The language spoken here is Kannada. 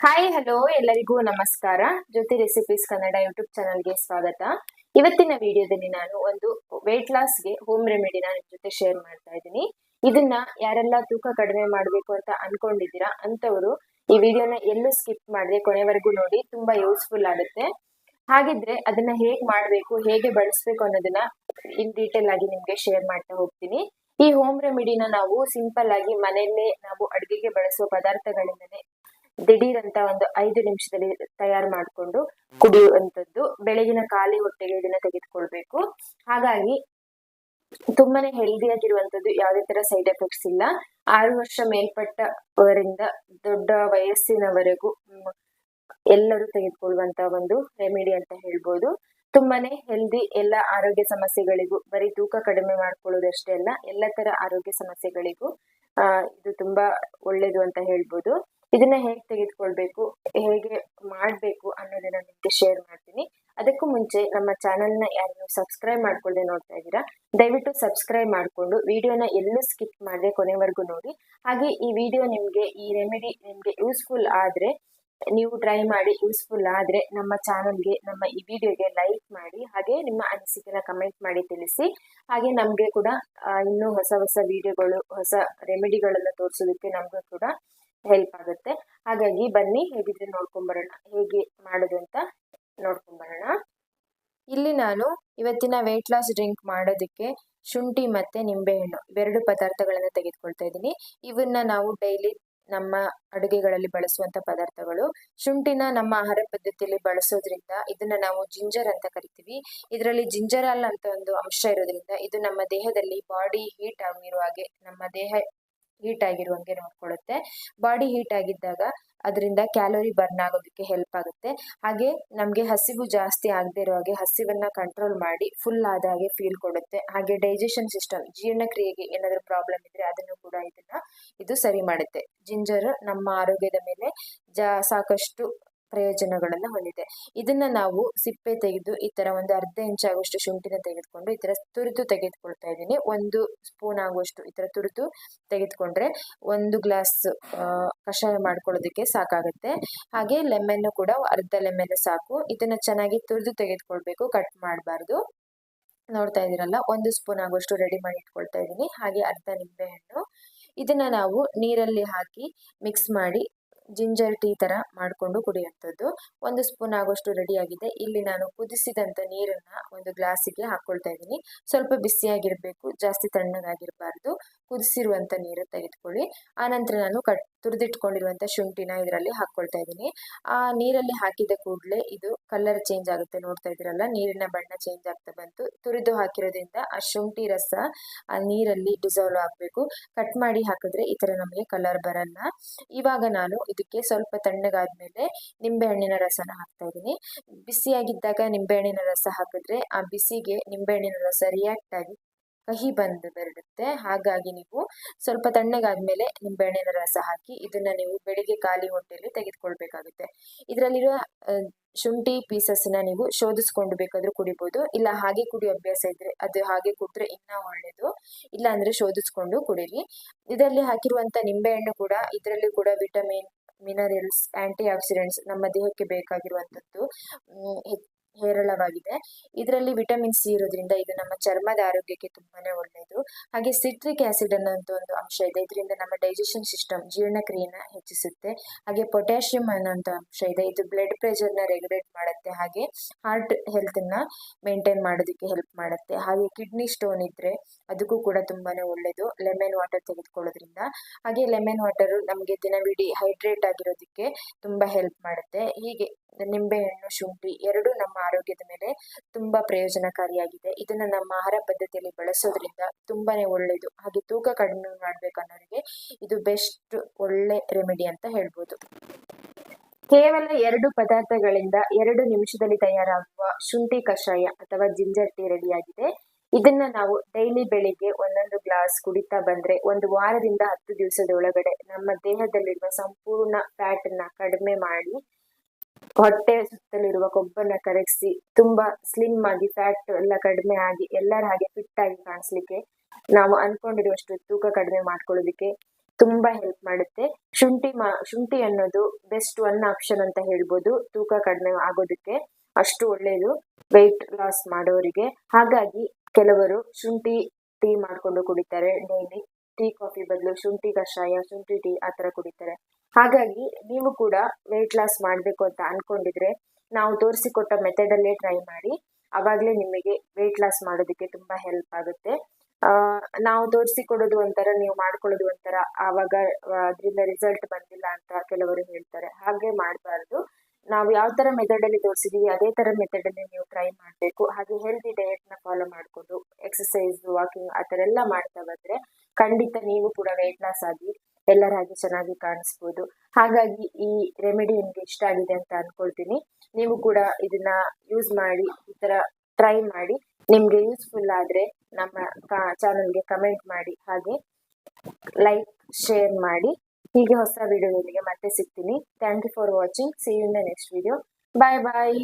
ಹಾಯ್ ಹಲೋ ಎಲ್ಲರಿಗೂ ನಮಸ್ಕಾರ. ಜ್ಯೋತಿ ರೆಸಿಪೀಸ್ ಕನ್ನಡ ಯೂಟ್ಯೂಬ್ ಚಾನಲ್ಗೆ ಸ್ವಾಗತ. ಇವತ್ತಿನ ವಿಡಿಯೋದಲ್ಲಿ ನಾನು ಒಂದು ವೆಯ್ಟ್ ಲಾಸ್ಗೆ ಹೋಮ್ ರೆಮಿಡಿನ ನಿಮ್ ಜೊತೆ ಶೇರ್ ಮಾಡ್ತಾ ಇದ್ದೀನಿ. ಇದನ್ನ ಯಾರೆಲ್ಲ ತೂಕ ಕಡಿಮೆ ಮಾಡಬೇಕು ಅಂತ ಅನ್ಕೊಂಡಿದ್ದೀರಾ ಅಂತವರು ಈ ವಿಡಿಯೋನ ಎಲ್ಲೂ ಸ್ಕಿಪ್ ಮಾಡದೆ ಕೊನೆವರೆಗೂ ನೋಡಿ, ತುಂಬಾ ಯೂಸ್ಫುಲ್ ಆಗುತ್ತೆ. ಹಾಗಿದ್ರೆ ಅದನ್ನ ಹೇಗ್ ಮಾಡ್ಬೇಕು, ಹೇಗೆ ಬಳಸ್ಬೇಕು ಅನ್ನೋದನ್ನ ಇನ್ ಡೀಟೇಲ್ ಆಗಿ ನಿಮ್ಗೆ ಶೇರ್ ಮಾಡ್ತಾ ಹೋಗ್ತೀನಿ. ಈ ಹೋಮ್ ರೆಮಿಡಿನ ನಾವು ಸಿಂಪಲ್ ಆಗಿ ಮನೆಯಲ್ಲೇ ನಾವು ಅಡುಗೆಗೆ ಬಳಸುವ ಪದಾರ್ಥಗಳಿಂದನೇ ದಿಢೀರ್ ಅಂತ ಒಂದು ಐದು ನಿಮಿಷದಲ್ಲಿ ತಯಾರು ಮಾಡಿಕೊಂಡು ಕುಡಿಯುವಂತದ್ದು ಬೆಳಗಿನ ಖಾಲಿ ಹೊಟ್ಟೆಗೆ ಇದನ್ನ ತೆಗೆದುಕೊಳ್ಬೇಕು. ಹಾಗಾಗಿ ತುಂಬಾನೇ ಹೆಲ್ದಿ ಆಗಿರುವಂತದ್ದು ಯಾವುದೇ ತರ ಸೈಡ್ ಎಫೆಕ್ಟ್ಸ್ ಇಲ್ಲ. ಆರು ವರ್ಷ ಮೇಲ್ಪಟ್ಟವರಿಂದ ದೊಡ್ಡ ವಯಸ್ಸಿನವರೆಗೂ ಎಲ್ಲರೂ ತೆಗೆದುಕೊಳ್ಳುವಂತ ಒಂದು ರೆಮಿಡಿ ಅಂತ ಹೇಳ್ಬೋದು. ತುಂಬಾನೇ ಹೆಲ್ದಿ ಎಲ್ಲ ಆರೋಗ್ಯ ಸಮಸ್ಯೆಗಳಿಗೂ, ಬರೀ ತೂಕ ಕಡಿಮೆ ಮಾಡ್ಕೊಳ್ಳೋದಷ್ಟೇ ಅಲ್ಲ, ಎಲ್ಲ ತರ ಆರೋಗ್ಯ ಸಮಸ್ಯೆಗಳಿಗೂ ಇದು ತುಂಬಾ ಒಳ್ಳೇದು ಅಂತ ಹೇಳ್ಬೋದು. ಇದನ್ನ ಹೇಗೆ ತೆಗೆದುಕೊಳ್ಬೇಕು, ಹೇಗೆ ಮಾಡಬೇಕು ಅನ್ನೋದನ್ನ ನಿಮಗೆ ಶೇರ್ ಮಾಡ್ತೀನಿ. ಅದಕ್ಕೂ ಮುಂಚೆ ನಮ್ಮ ಚಾನೆಲ್ನ ಯಾರು ಸಬ್ಸ್ಕ್ರೈಬ್ ಮಾಡ್ಕೊಳ್ಳದೆ ನೋಡ್ತಾ ಇದ್ದೀರಾ, ದಯವಿಟ್ಟು ಸಬ್ಸ್ಕ್ರೈಬ್ ಮಾಡಿಕೊಂಡು ವಿಡಿಯೋನ ಎಲ್ಲೂ ಸ್ಕಿಪ್ ಮಾಡದೆ ಕೊನೆವರೆಗೂ ನೋಡಿ. ಹಾಗೆ ಈ ವಿಡಿಯೋ ನಿಮಗೆ, ಈ ರೆಮಿಡಿ ನಿಮಗೆ ಯೂಸ್ಫುಲ್ ಆದರೆ, ನೀವು ಟ್ರೈ ಮಾಡಿ ಯೂಸ್ಫುಲ್ ಆದರೆ ನಮ್ಮ ಚಾನಲ್ಗೆ ನಮ್ಮ ಈ ವಿಡಿಯೋಗೆ ಲೈಕ್ ಮಾಡಿ, ಹಾಗೆ ನಿಮ್ಮ ಅನಿಸಿಕೆನ ಕಮೆಂಟ್ ಮಾಡಿ ತಿಳಿಸಿ. ಹಾಗೆ ನಮಗೆ ಕೂಡ ಇನ್ನೂ ಹೊಸ ಹೊಸ ವಿಡಿಯೋಗಳು ಹೊಸ ರೆಮಿಡಿಗಳನ್ನು ತೋರಿಸೋದಕ್ಕೆ ನಮಗೂ ಕೂಡ ಹೆಲ್ಪ್ ಆಗುತ್ತೆ. ಹಾಗಾಗಿ ಬನ್ನಿ, ಹೇಗಿದ್ರೆ ನೋಡ್ಕೊಂಬರೋಣ. ಹೇಗೆ ಮಾಡೋದು ಅಂತ ನೋಡ್ಕೊಂಬರೋಣ. ಇಲ್ಲಿ ನಾನು ಇವತ್ತಿನ ವೆಯ್ಟ್ ಲಾಸ್ ಡ್ರಿಂಕ್ ಮಾಡೋದಕ್ಕೆ ಶುಂಠಿ ಮತ್ತೆ ನಿಂಬೆಹಣ್ಣು ಇವೆರಡು ಪದಾರ್ಥಗಳನ್ನು ತೆಗೆದುಕೊಳ್ತಾ ಇದ್ದೀನಿ. ಇವನ್ನ ನಾವು ಡೈಲಿ ನಮ್ಮ ಅಡುಗೆಗಳಲ್ಲಿ ಬಳಸುವಂತ ಪದಾರ್ಥಗಳು. ಶುಂಠಿನ ನಮ್ಮ ಆಹಾರ ಪದ್ಧತಿಯಲ್ಲಿ ಬಳಸೋದ್ರಿಂದ ಇದನ್ನ ನಾವು ಜಿಂಜರ್ ಅಂತ ಕರಿತೀವಿ. ಇದರಲ್ಲಿ ಜಿಂಜರಾಲ್ ಅಂತ ಒಂದು ಅಂಶ ಇರೋದ್ರಿಂದ ಇದು ನಮ್ಮ ದೇಹದಲ್ಲಿ ಬಾಡಿ ಹೀಟ್ ಆಗಿರುವ ಹಾಗೆ ನಮ್ಮ ದೇಹ ಹೀಟ್ ಆಗಿರುವಂಗೆ ನೋಡ್ಕೊಳ್ಳುತ್ತೆ ಬಾಡಿ ಹೀಟ್ ಆಗಿದ್ದಾಗ ಅದರಿಂದ ಕ್ಯಾಲೋರಿ ಬರ್ನ್ ಆಗೋದಕ್ಕೆ ಹೆಲ್ಪ್ ಆಗುತ್ತೆ. ಹಾಗೆ ನಮಗೆ ಹಸಿವು ಜಾಸ್ತಿ ಆಗದೆ ಇರೋ ಹಾಗೆ ಹಸಿವನ್ನ ಕಂಟ್ರೋಲ್ ಮಾಡಿ ಫುಲ್ ಆದ ಹಾಗೆ ಫೀಲ್ ಕೊಡುತ್ತೆ. ಹಾಗೆ ಡೈಜೆಷನ್ ಸಿಸ್ಟಮ್ ಜೀರ್ಣಕ್ರಿಯೆಗೆ ಏನಾದರೂ ಪ್ರಾಬ್ಲಮ್ ಇದ್ರೆ ಅದನ್ನು ಕೂಡ ಇದನ್ನು ಇದು ಸರಿ ಮಾಡುತ್ತೆ. ಜಿಂಜರ್ ನಮ್ಮ ಆರೋಗ್ಯದ ಮೇಲೆ ಜಾ ಸಾಕಷ್ಟು ಪ್ರಯೋಜನಗಳನ್ನು ಹೊಂದಿದೆ. ಇದನ್ನ ನಾವು ಸಿಪ್ಪೆ ತೆಗೆದು ಈ ತರ ಒಂದು ಅರ್ಧ ಇಂಚ್ ಆಗುವಷ್ಟು ಶುಂಠಿನ ತೆಗೆದುಕೊಂಡು ಈ ತರ ತುರಿದು ತೆಗೆದುಕೊಳ್ತಾ ಇದ್ದೀನಿ. ಒಂದು ಸ್ಪೂನ್ ಆಗುವಷ್ಟು ಈ ತರ ತುರಿದು ತೆಗೆದುಕೊಂಡ್ರೆ ಒಂದು ಗ್ಲಾಸ್ ಕಷಾಯ ಮಾಡ್ಕೊಳ್ಳೋದಕ್ಕೆ ಸಾಕಾಗುತ್ತೆ. ಹಾಗೆ ಲೆಮನ್ ಕೂಡ ಅರ್ಧ ಲೆಮನ್ ಸಾಕು. ಇದನ್ನ ಚೆನ್ನಾಗಿ ತುರಿದು ತೆಗೆದುಕೊಳ್ಬೇಕು, ಕಟ್ ಮಾಡಬಾರ್ದು. ನೋಡ್ತಾ ಇದ್ದೀರಲ್ಲ, ಒಂದು ಸ್ಪೂನ್ ಆಗುವಷ್ಟು ರೆಡಿ ಮಾಡಿ ಇಟ್ಕೊಳ್ತಾ ಇದ್ದೀನಿ. ಹಾಗೆ ಅರ್ಧ ನಿಂಬೆಹಣ್ಣು. ಇದನ್ನ ನಾವು ನೀರಲ್ಲಿ ಹಾಕಿ ಮಿಕ್ಸ್ ಮಾಡಿ ಜಿಂಜರ್ ಟೀ ತರ ಮಾಡಿಕೊಂಡು ಕುಡಿಯುವಂಥದ್ದು. ಒಂದು ಸ್ಪೂನ್ ಆಗೋಷ್ಟು ರೆಡಿ ಆಗಿದೆ. ಇಲ್ಲಿ ನಾನು ಕುದಿಸಿದಂತ ನೀರನ್ನ ಒಂದು ಗ್ಲಾಸಿಗೆ ಹಾಕೊಳ್ತಾ ಇದ್ದೀನಿ. ಸ್ವಲ್ಪ ಬಿಸಿಯಾಗಿರಬೇಕು, ಜಾಸ್ತಿ ತಣ್ಣಗಾಗಿರಬಾರ್ದು. ಕುದಿಸಿರುವಂತ ನೀರು ತೆಗೆದುಕೊಳ್ಳಿ. ಆನಂತರ ನಾನು ಕಟ್ ತುರಿದಿಟ್ಕೊಂಡಿರುವಂತ ಶುಂಠಿನ ಇದರಲ್ಲಿ ಹಾಕೊಳ್ತಾ ಇದ್ದೀನಿ. ಆ, ನೀರಲ್ಲಿ ಹಾಕಿದ ಕೂಡಲೇ ಇದು ಕಲರ್ ಚೇಂಜ್ ಆಗುತ್ತೆ ನೋಡ್ತಾ ಇದ್ದೀರಲ್ಲ? ನೀರಿನ ಬಣ್ಣ ಚೇಂಜ್ ಆಗ್ತಾ ಬಂತು. ತುರಿದು ಹಾಕಿರೋದ್ರಿಂದ ಆ ಶುಂಠಿ ರಸ, ಆ ನೀರಲ್ಲಿ ಡಿಸಾಲ್ವ್ ಆಗಬೇಕು. ಕಟ್ ಮಾಡಿ ಹಾಕಿದ್ರೆ ಈ ತರ ನಮಗೆ ಕಲರ್ ಬರಲ್ಲ. ಇವಾಗ ನಾನು ಇದಕ್ಕೆ ಸ್ವಲ್ಪ ತಣ್ಣಗಾದ್ಮೇಲೆ ನಿಂಬೆಹಣ್ಣಿನ ರಸನ ಹಾಕ್ತಾ ಇದ್ದೀನಿ. ಬಿಸಿಯಾಗಿದ್ದಾಗ ನಿಂಬೆಹಣ್ಣಿನ ರಸ ಹಾಕಿದ್ರೆ ಆ ಬಿಸಿಗೆ ನಿಂಬೆಹಣ್ಣಿನ ರಸ ರಿಯಾಕ್ಟ್ ಆಗಿ ಕಹಿ ಬಂದು ಬರುತ್ತೆ ಹಾಗಾಗಿ ನೀವು ಸ್ವಲ್ಪ ತಣ್ಣಗಾದ್ಮೇಲೆ ನಿಂಬೆಹಣ್ಣಿನ ರಸ ಹಾಕಿ ಇದನ್ನ ನೀವು ಬೆಳಿಗ್ಗೆ ಖಾಲಿ ಹೊಟ್ಟೆಯಲ್ಲಿ ತೆಗೆದುಕೊಳ್ಬೇಕಾಗುತ್ತೆ. ಇದರಲ್ಲಿರುವ ಶುಂಠಿ ಪೀಸಸ್ನ ನೀವು ಶೋಧಿಸ್ಕೊಂಡು ಬೇಕಾದ್ರೂ ಕುಡಿಬೋದು. ಇಲ್ಲ ಹಾಗೆ ಕುಡಿಯೋ ಅಭ್ಯಾಸ ಇದ್ರೆ, ಅದು ಹಾಗೆ ಕುಡಿದ್ರೆ ಇನ್ನೂ ಒಳ್ಳೇದು. ಇಲ್ಲ ಅಂದ್ರೆ ಶೋಧಿಸ್ಕೊಂಡು ಕುಡೀರಿ. ಇದರಲ್ಲಿ ಹಾಕಿರುವಂತ ನಿಂಬೆಹಣ್ಣು ಕೂಡ, ಇದರಲ್ಲಿ ಕೂಡ ವಿಟಮಿನ್, ಮಿನರಲ್ಸ್, ಆಂಟಿ ಆಕ್ಸಿಡೆಂಟ್ಸ್ ನಮ್ಮ ದೇಹಕ್ಕೆ ಹೆ- ಹೇರಳವಾಗಿದೆ. ಇದರಲ್ಲಿ ವಿಟಮಿನ್ ಸಿ ಇರೋದ್ರಿಂದ ಇದು ನಮ್ಮ ಚರ್ಮದ ಆರೋಗ್ಯಕ್ಕೆ ತುಂಬಾನೇ ಒಳ್ಳೆಯದು ಹಾಗೆ ಸಿಟ್ರಿಕ್ ಆಸಿಡ್ ಅನ್ನೋಂಥ ಒಂದು ಅಂಶ ಇದೆ. ಇದರಿಂದ ನಮ್ಮ ಡೈಜೆಷನ್ ಸಿಸ್ಟಮ್ ಜೀರ್ಣಕ್ರಿಯೆನ ಹೆಚ್ಚಿಸುತ್ತೆ. ಹಾಗೆ ಪೊಟ್ಯಾಷಿಯಂ ಅನ್ನೋಂಥ ಅಂಶ ಇದೆ. ಇದು ಬ್ಲಡ್ ಪ್ರೆಷರ್ನ ರೆಗ್ಯುಲೇಟ್ ಮಾಡುತ್ತೆ. ಹಾಗೆ ಹಾರ್ಟ್ ಹೆಲ್ತನ್ನ ಮೇಂಟೈನ್ ಮಾಡೋದಕ್ಕೆ ಹೆಲ್ಪ್ ಮಾಡುತ್ತೆ. ಹಾಗೆ ಕಿಡ್ನಿ ಸ್ಟೋನ್ ಇದ್ರೆ ಅದಕ್ಕೂ ಕೂಡ ತುಂಬಾನೇ ಒಳ್ಳೆಯದು ಲೆಮನ್ ವಾಟರ್ ತೆಗೆದುಕೊಳ್ಳೋದ್ರಿಂದ. ಹಾಗೆ ಲೆಮನ್ ವಾಟರು ನಮಗೆ ದಿನವಿಡೀ ಹೈಡ್ರೇಟ್ ಆಗಿರೋದಕ್ಕೆ ತುಂಬಾ ಹೆಲ್ಪ್ ಮಾಡುತ್ತೆ. ಹೀಗೆ ನಿಂಬೆಹಣ್ಣು, ಶುಂಠಿ ಎರಡು ನಮ್ಮ ಆರೋಗ್ಯದ ಮೇಲೆ ತುಂಬಾ ಪ್ರಯೋಜನಕಾರಿಯಾಗಿದೆ. ಇದನ್ನ ನಮ್ಮ ಆಹಾರ ಪದ್ಧತಿಯಲ್ಲಿ ಬಳಸೋದ್ರಿಂದ ತುಂಬಾನೇ ಒಳ್ಳೆಯದು ಹಾಗೆ ತೂಕ ಕಡಿಮೆ ಮಾಡ್ಬೇಕು ಅನ್ನೋರಿಗೆ ಇದು ಬೆಸ್ಟ್ ಒಳ್ಳೆ ರೆಮಿಡಿ ಅಂತ ಹೇಳ್ಬೋದು. ಕೇವಲ ಎರಡು ಪದಾರ್ಥಗಳಿಂದ ಎರಡು ನಿಮಿಷದಲ್ಲಿ ತಯಾರಾಗುವ ಶುಂಠಿ ಕಷಾಯ ಅಥವಾ ಜಿಂಜರ್ ಟೀ ರೆಡಿಯಾಗಿದೆ ಇದನ್ನ ನಾವು ಡೈಲಿ ಬೆಳಿಗ್ಗೆ ಒಂದೊಂದು ಗ್ಲಾಸ್ ಕುಡಿತಾ ಬಂದ್ರೆ ಒಂದು ವಾರದಿಂದ ಹತ್ತು ದಿವಸದ ಒಳಗಡೆ ನಮ್ಮ ದೇಹದಲ್ಲಿರುವ ಸಂಪೂರ್ಣ ಫ್ಯಾಟ್ ಅನ್ನ ಕಡಿಮೆ ಮಾಡಿ ಹೊಟ್ಟೆ ಸುತ್ತಲಿರುವ ಕೊಬ್ಬನ್ನ ಕರಗಿಸಿ ತುಂಬಾ ಸ್ಲಿಮ್ ಆಗಿ ಫ್ಯಾಟ್ ಎಲ್ಲ ಕಡಿಮೆ ಆಗಿ ಎಲ್ಲರ ಹಾಗೆ ಫಿಟ್ ಆಗಿ ಕಾಣಿಸ್ಲಿಕ್ಕೆ ನಾವು ಅನ್ಕೊಂಡಿರುವಷ್ಟು ತೂಕ ಕಡಿಮೆ ಮಾಡ್ಕೊಳ್ಳೋದಿಕ್ಕೆ ತುಂಬಾ ಹೆಲ್ಪ್ ಮಾಡುತ್ತೆ. ಶುಂಠಿ ಮಾ, ಶುಂಠಿ ಅನ್ನೋದು ಬೆಸ್ಟ್ ಒನ್ ಆಪ್ಷನ್ ಅಂತ ಹೇಳ್ಬೋದು. ತೂಕ ಕಡಿಮೆ ಆಗೋದಕ್ಕೆ ಅಷ್ಟು ಒಳ್ಳೆಯದು ವೆಯ್ಟ್ ಲಾಸ್ ಮಾಡೋರಿಗೆ. ಹಾಗಾಗಿ ಕೆಲವರು ಶುಂಠಿ ಟೀ ಮಾಡ್ಕೊಂಡು ಕುಡಿತಾರೆ. ಡೈಲಿ ಟೀ ಕಾಫಿ ಬದಲು ಶುಂಠಿ ಕಷಾಯ, ಶುಂಠಿ ಟೀ ಆ ಥರ ಕುಡಿತಾರೆ. ಹಾಗಾಗಿ ನೀವು ಕೂಡ ವೆಯ್ಟ್ ಲಾಸ್ ಮಾಡಬೇಕು ಅಂತ ಅನ್ಕೊಂಡಿದ್ರೆ ನಾವು ತೋರಿಸಿಕೊಟ್ಟ ಮೆಥಡಲ್ಲೇ ಟ್ರೈ ಮಾಡಿ, ಅವಾಗಲೇ ನಿಮಗೆ ವೆಯ್ಟ್ ಲಾಸ್ ಮಾಡೋದಕ್ಕೆ ತುಂಬಾ ಹೆಲ್ಪ್ ಆಗುತ್ತೆ. ನಾವು ತೋರಿಸಿಕೊಡೋದು ಒಂಥರ, ನೀವು ಮಾಡ್ಕೊಳ್ಳೋದು ಒಂಥರ, ಆವಾಗ ಅದರಿಂದ ರಿಸಲ್ಟ್ ಬಂದಿಲ್ಲ ಅಂತ ಕೆಲವರು ಹೇಳ್ತಾರೆ. ಹಾಗೆ ಮಾಡಬಾರ್ದು. ನಾವು ಯಾವ ತರ ಮೆಥಡ್ ಅಲ್ಲಿ ತೋರಿಸಿದೀವಿ, ಅದೇ ತರ ಮೆಥಡಲ್ಲಿ ನೀವು ಟ್ರೈ ಮಾಡಬೇಕು. ಹಾಗೆ ಹೆಲ್ದಿ ಡಯೆಟ್ನ ಫಾಲೋ ಮಾಡಿಕೊಂಡು ಎಕ್ಸಸೈಸ್ ವಾಕಿಂಗ್ ಆ ಥರ ಎಲ್ಲ ಮಾಡ್ತಾ ಬಂದ್ರೆ ಖಂಡಿತ ನೀವು ಕೂಡ ವೆಯ್ಟ್ ಲಾಸ್ ಆಗಿ ಎಲ್ಲರ ಹಾಗೆ ಚೆನ್ನಾಗಿ ಕಾಣಿಸ್ಬೋದು. ಹಾಗಾಗಿ ಈ ರೆಮಿಡಿ ನಿಮ್ಗೆ ಇಷ್ಟ ಆಗಿದೆ ಅಂತ ಅನ್ಕೊಳ್ತೀನಿ. ನೀವು ಕೂಡ ಇದನ್ನ ಯೂಸ್ ಮಾಡಿ, ಈ ತರ ಟ್ರೈ ಮಾಡಿ, ನಿಮ್ಗೆ ಯೂಸ್ಫುಲ್ ಆದ್ರೆ ನಮ್ಮ ಚಾನಲ್ಗೆ ಕಮೆಂಟ್ ಮಾಡಿ, ಹಾಗೆ ಲೈಕ್ ಶೇರ್ ಮಾಡಿ. ಹೀಗೆ ಹೊಸ ವಿಡಿಯೋದೊಂದಿಗೆ ಮತ್ತೆ ಸಿಗ್ತೀನಿ. Thank you for watching see in the next video bye bye